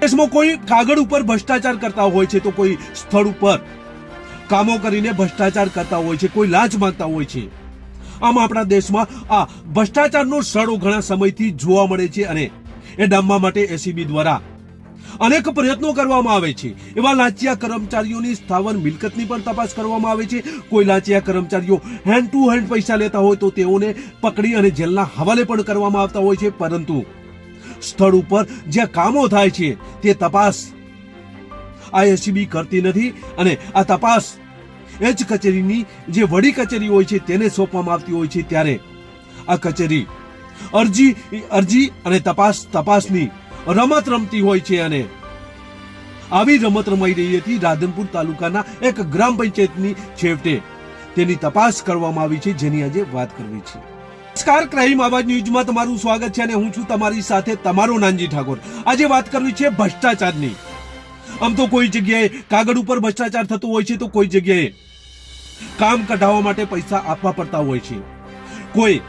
દેશમાં કોઈ કાગળ ઉપર ભ્રષ્ટાચાર કરતા હોય છે તો કોઈ સ્થળ ઉપર કામો કરીને ભ્રષ્ટાચાર કરતા હોય છે, કોઈ લાજ માંગતા હોય છે. આમ આપણા દેશમાં આ ભ્રષ્ટાચારનો સડો ઘણા સમયથી જોવા મળે છે અને એ ડામવા માટે એસીબી દ્વારા અનેક પ્રયત્નો કરવામાં આવે છે. એવા લાંચિયા કર્મચારીઓની સ્થાવર મિલકતની પણ તપાસ કરવામાં આવે છે. કોઈ લાંચિયા કર્મચારીઓ હેન્ડ ટુ હેન્ડ પૈસા લેતા હોય તો તેઓને પકડી અને જેલના હવાલે પણ કરવામાં આવતા હોય છે. પરંતુ સ્થળ ઉપર જ્યાં કામો થાય છે, તે તપાસ આઈએસસીબી કરતી નથી અને આ તપાસ એ કચેરીની જે વડી કચેરી હોય છે તેને સોંપવામાં આવતી હોય છે. ત્યારે આ કચેરી અરજી અરજી અને તપાસ તપાસની રમત રમતી હોય છે અને આવી રમત રમાઈ રહી હતી રાધનપુર તાલુકાના એક ગ્રામ પંચાયતની છેવટે. તેની તપાસ કરવામાં આવી છે જેની આજે વાત કરવી છે. નમસ્કાર, ક્રાઇમ આવાજ ન્યૂઝમાં તમારું સ્વાગત છે અને હું છું તમારી સાથે તમારો નાનજી ઠાકોર. આજે વાત કરવી છે ભ્રષ્ટાચારની. આમ તો કોઈ જગ્યાએ કાગળ ઉપર ભ્રષ્ટાચાર થતો હોય છે તો કોઈ જગ્યાએ કામ કઢાવવા માટે પૈસા આપવા પડતા હોય છે. કોઈ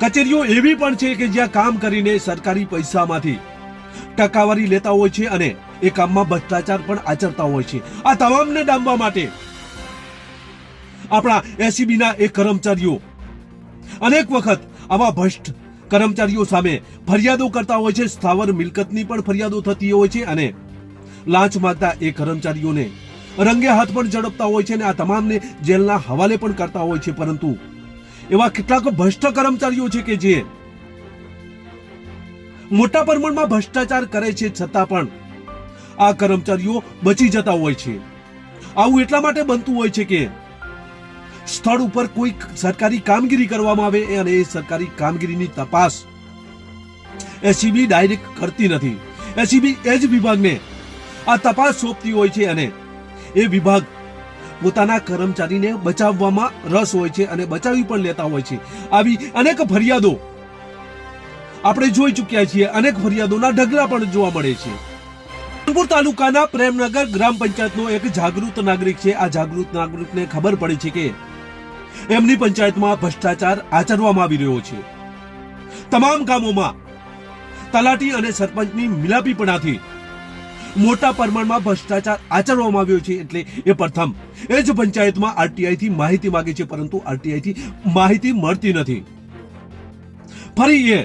કચેરીઓ એવી પણ છે કે જ્યાં કામ કરીને સરકારી પૈસામાંથી ટકાવારી લેતા હોય છે અને એ કામમાં ભ્રષ્ટાચાર પણ આચરતા હોય છે. આ તમામને ડામવા માટે આપણા એસીબીના એ કર્મચારીઓ અનેક વખત આવા ભ્રષ્ટ કર્મચારીઓ સામે ફરિયાદો કરતા હોય છે. સ્થાવર મિલકતની પણ ફરિયાદો થતી હોય છે અને લાંચ માગતા એ કર્મચારીઓને રંગે હાથ પણ ઝડપતા હોય છે અને આ તમામને જેલના હવાલે પણ કરતા હોય છે. પરંતુ એવા કેટલાક ભ્રષ્ટ કર્મચારીઓ છે કે જે મોટા પ્રમાણમાં ભ્રષ્ટાચાર કરે છે છતાં પણ આ કર્મચારીઓ બચી જતા હોય છે. આવું એટલા માટે બનતું હોય છે કે સ્થળ ઉપર કોઈ સરકારી કામગીરી કરવામાં આવે અને એ સરકારી કામગીરીની તપાસ એસીબી ડાયરેક્ટ કરતી નથી. એસીબી એ જ વિભાગને આ તપાસ સોંપતી હોય છે અને એ વિભાગ પોતાના કર્મચારીને બચાવવામાં રસ હોય છે અને બચાવી પણ લેતા હોય છે. આવી અનેક ફરિયાદો આપણે જોઈ ચૂક્યા છીએ. અનેક ફરિયાદોના ઢગલા પણ જોવા મળે છે. રાણપુર તાલુકાના પ્રેમનગર ગ્રામ પંચાયતનો એક જાગૃત નાગરિક છે. આ જાગૃત નાગરિકને ખબર પડી છે કે એમની પંચાયતમાં ભ્રષ્ટાચાર આચરવામાં આવી રહ્યો છે. તમામ કામોમાં તલાટી અને સરપંચની મિલાપીપણાથી મોટા પ્રમાણમાં ભ્રષ્ટાચાર આચરવામાં આવ્યો છે. એટલે એ પ્રથમ એ જ પંચાયતમાં આરટીઆઈથી માહિતી માગે છે, પરંતુ આરટીઆઈથી માહિતી મળતી નથી. ફરી એ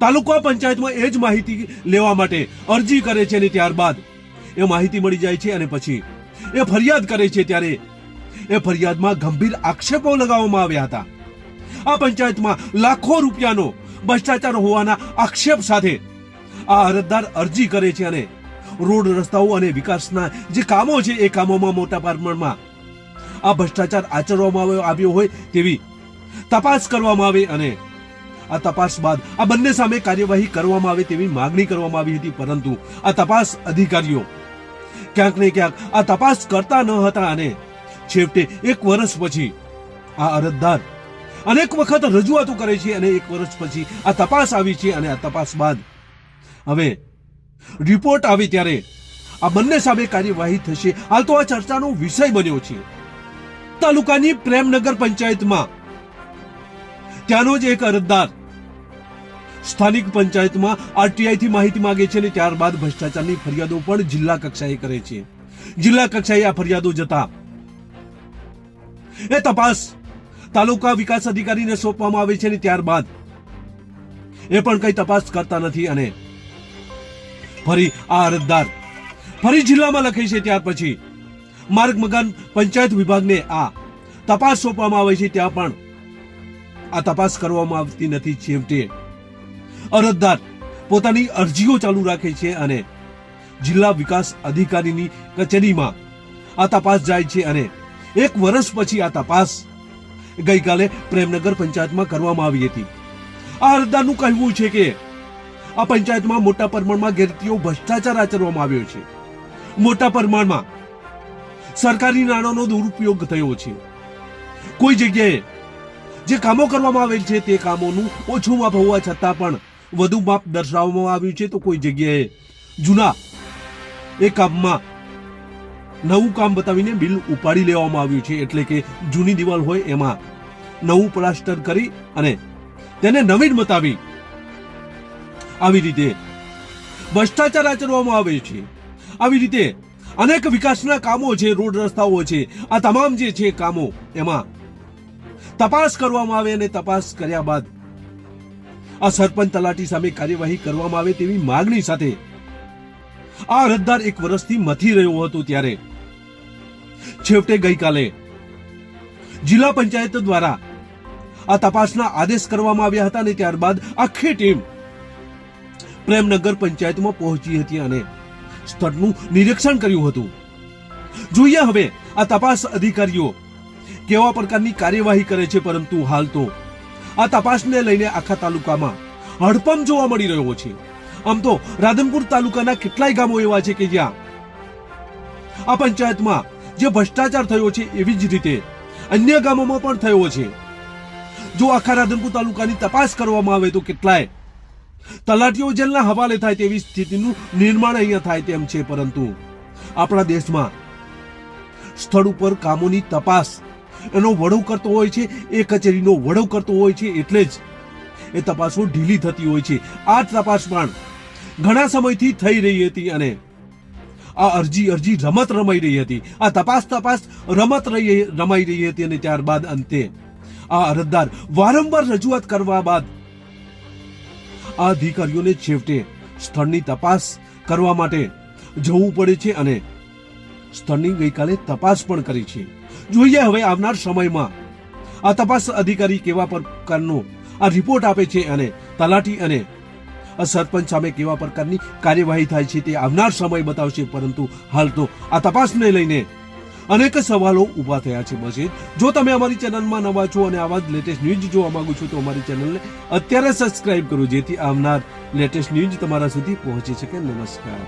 તાલુકા પંચાયતમાં એ જ માહિતી લેવા માટે અરજી કરે છે અને ત્યારબાદ એ માહિતી મળી જાય છે અને પછી એ ફરિયાદ કરે છે ત્યારે એ ફરિયાદમાં ગંભીર આક્ષેપો લગાવવામાં આવ્યા હતા. આ પંચાયતમાં લાખો રૂપિયાનો ભ્રષ્ટાચાર હોવાના આક્ષેપ સાથે આ અરજદાર અરજી કરે છે અને રોડ રસ્તાઓ અને વિકાસના જે કામો છે એ કામોમાં મોટા પ્રમાણમાં આ ભ્રષ્ટાચાર આચરવામાં આવ્યો- હોય તેવી તપાસ કરવામાં આવે અને આ તપાસ બાદ આ બંને સામે કાર્યવાહી કરવામાં આવે તેવી માગણી કરવામાં આવી હતી, પરંતુ આ તપાસ અધિકારીઓ ક્યાંક ને ક્યાંક આ તપાસ કરતા ન હતા અને છેવટે એક વર્ષ પછી આ અરજદાર અનેક વખત રજૂઆતો કરે છે અને એક વર્ષ પછી આ તપાસ આવી છે અને આ તપાસ બાદ હવે રિપોર્ટ આવે ત્યારે આ બંને સામે કાર્યવાહી થશે. હાલ તો આ ચર્ચાનો વિષય બન્યો છે. તાલુકાની પ્રેમનગર પંચાયતમાં ત્યાંનો જ એક અરજદાર. સ્થાનિક પંચાયતમાં આરટીઆઈ થી માહિતી માંગે છે અને ત્યારબાદ ભ્રષ્ટાચારની ફરિયાદો પણ જિલ્લા કક્ષાએ કરે છે. જિલ્લા કક્ષાએ આ ફરિયાદો જતા. એ તપાસ તાલુકા વિકાસ અધિકારીને સોંપવામાં આવે છે અને ત્યારબાદ એ પણ કઈ તપાસ કરતા નથી અને ફરી આ અરજદાર ફરી જિલ્લામાં લખે છે ત્યાર પછી. માર્ગ મકાન પંચાયત વિભાગને આ તપાસ સોંપવામાં આવે છે ત્યાં પણ આ તપાસ કરવામાં આવતી નથી છેવટે. અરજદાર પોતાની અરજીઓ ચાલુ રાખે છે અને જિલ્લા વિકાસ અધિકારીની કચેરીમાં આ તપાસ જાય છે અને એક વર્ષ પછી આ તપાસ ગઈકાલે પ્રેમનગર પંચાયતમાં કરવામાં આવી હતી. આ અરજદારનું કહેવું છે કે આ પંચાયતમાં મોટા પ્રમાણમાં ગેરરીતિઓ, ભ્રષ્ટાચાર આચરવામાં આવ્યો છે. મોટા પ્રમાણમાં સરકારી નાણાંનો દુરુપયોગ થયો છે. કોઈ જગ્યાએ જે કામો કરવામાં આવેલ છે તે કામોનું ઓછું માપ હોવા છતાં પણ વધુ માપ દર્શાવવામાં આવ્યું છે. તો કોઈ જગ્યાએ જૂના એ કામમાં નવું કામ બતાવીને બિલ ઉપાડી લેવામાં આવ્યું છે. એટલે કે જૂની દિવાલ હોય એમાં નવું પ્લાસ્ટર કરી અને તેને નવીન બતાવી આવી રીતે ભ્રષ્ટાચાર આચરવામાં આવે છે. આવી રીતે અનેક વિકાસના કામો છે, રોડ રસ્તાઓ છે. આ તમામ જે છે કામો એમાં તપાસ કરવામાં આવે અને તપાસ કર્યા બાદ આ સરપંચ તલાટી સામે કાર્યવાહી કરવામાં આવે તેવી માગણી સાથે આ અરજદાર એક વર્ષથી મથી રહ્યો હતો ત્યારે. છેવટે ગઈકાલે જિલ્લા પંચાયત દ્વારા આ તપાસના આદેશ કરવામાં આવ્યા હતા અને ત્યારબાદ આખી ટીમ પ્રેમનગર પંચાયતમાં પહોંચી હતી અને સ્થળનું નિરીક્ષણ કર્યું હતું. જોઈએ હવે આ તપાસ અધિકારીઓ કેવા પ્રકારની કાર્યવાહી કરે છે પરંતુ હાલ તો આ તપાસને લઈને આખા તાલુકામાં હડપંપ જોવા મળી રહ્યો છે. આમ તો રાધનપુર તાલુકાના કેટલાય ગામો એવા છે કે જ્યાં આ પંચાયતમાં જે ભ્રષ્ટાચાર થયો છે એવી જ રીતે અન્ય ગામોમાં પણ થયો છે. જો આખા રાધનપુર તાલુકાની તપાસ કરવામાં આવે તો કેટલાય તલાટીઓ જેલના હવાલે થાય તેવી સ્થિતિનું નિર્માણ અહીંયા થાય તેમ છે, પરંતુ આપણા દેશમાં સ્થળ ઉપર કામોની તપાસ એનો વડો કરતો હોય છે, એ કચેરીનો વડો કરતો હોય છે એટલે જ એ તપાસો ઢીલી થતી હોય છે. આ તપાસ પણ ઘણા સમયથી થઈ રહી હતી અને આ અરજી અરજી રમત રમાઈ રહી હતી. આ તપાસ તપાસ રમત રહી, રમાઈ રહી હતી અને ત્યારબાદ અંતે આ અરજદાર વારંવાર રજૂઆત કરવા બાદ આ અધિકારીઓને છેવટે સ્થળની તપાસ કરવા માટે જવું પડે છે અને સ્થળની ગઈકાલે તપાસ પણ કરી છે. જોઈએ હવે આવનાર સમયમાં. આ તપાસ અધિકારી કેવા પ્રકારનો આ રિપોર્ટ આપે છે અને તલાટી અને સરપંચ સામે કેવા પ્રકારની કાર્યવાહી થાય છે તે આવનાર સમય બતાવશે, પરંતુ હાલ તો આ તપાસને લઈને અનેક સવાલો ઊભા થયા છે બસ જો તમે અમારી ચેનલમાં નવા છો અને આવા જ લેટેસ્ટ ન્યૂઝ જોવા માંગો છો, તો અમારી ચેનલને અત્યારે સબસ્ક્રાઇબ કરો, જેથી આવનાર લેટેસ્ટ ન્યૂઝ તમારા સુધી પહોંચી શકે નમસ્કાર.